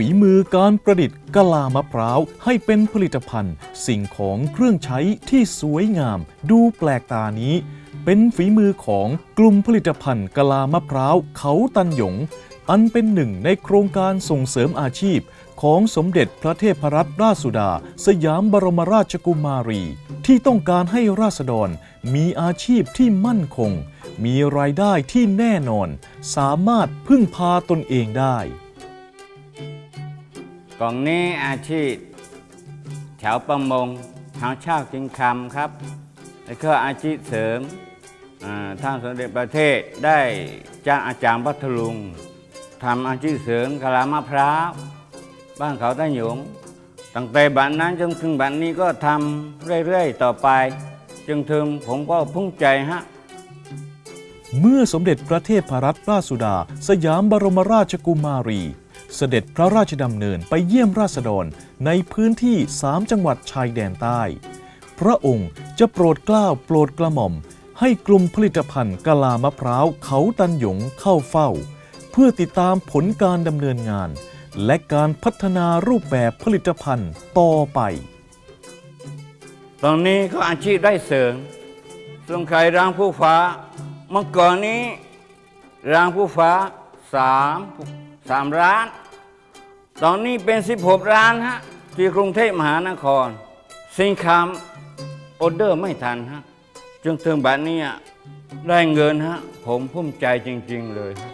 ฝีมือการประดิษฐ์กะลามะพร้าวให้เป็นผลิตภัณฑ์ สิ่งของเครื่องใช้ที่สวยงาม ดูแปลกตานี้ เป็นฝีมือของกลุ่มผลิตภัณฑ์กะลามะพร้าวเขาตันหยง อันเป็นหนึ่งในโครงการส่งเสริมอาชีพ ของสมเด็จพระเทพรัตนราชสุดา สยามบรมราชกุมารี ที่ต้องการให้ราษฎรมีอาชีพที่มั่นคง มีรายได้ที่แน่นอน สามารถพึ่งพาตนเองได้ กล่องนี้อาชีพแถวประมงหาเช่ากินคำครับ แล้วก็อาชีพเสริมท่านสมเด็จประเทศได้จ้างอาจารย์พัทลุงทำอาชีพเสริมกะลามะพร้าวบ้านเขาต้าหยงตั้งแต่บัดนั้นจนถึงบัดนี้ก็ทำเรื่อยๆ ต่อไป จึงถึงผมก็ภูมิใจฮะเมื่อสมเด็จพระเทพรัตนราชสุดา สยามบรมราชกุมารี เสด็จพระราชดำเนินไปเยี่ยมราษฎรในพื้นที่สามจังหวัดชายแดนใต้ พระองค์จะโปรดเกล้าโปรดกระหม่อม ให้กลุ่มผลิตภัณฑ์กะลามะพร้าวเขาตันหยงเข้าเฝ้า เพื่อติดตามผลการดำเนินงาน และการพัฒนารูปแบบผลิตภัณฑ์ต่อไป ตอนนี้ก็อาชีพได้เสริมส่วนใครรางผู้ฟ้าเมื่อก่อนนี้รางผู้ฟ้าสาม สามร้าน ตอนนี้เป็น 16 ร้านฮะที่กรุงเทพมหานคร สินค้าออเดอร์ไม่ทันฮะจนถึงบัดนี้ได้เงินฮะผมภูมิใจจริง ๆ เลยฮะ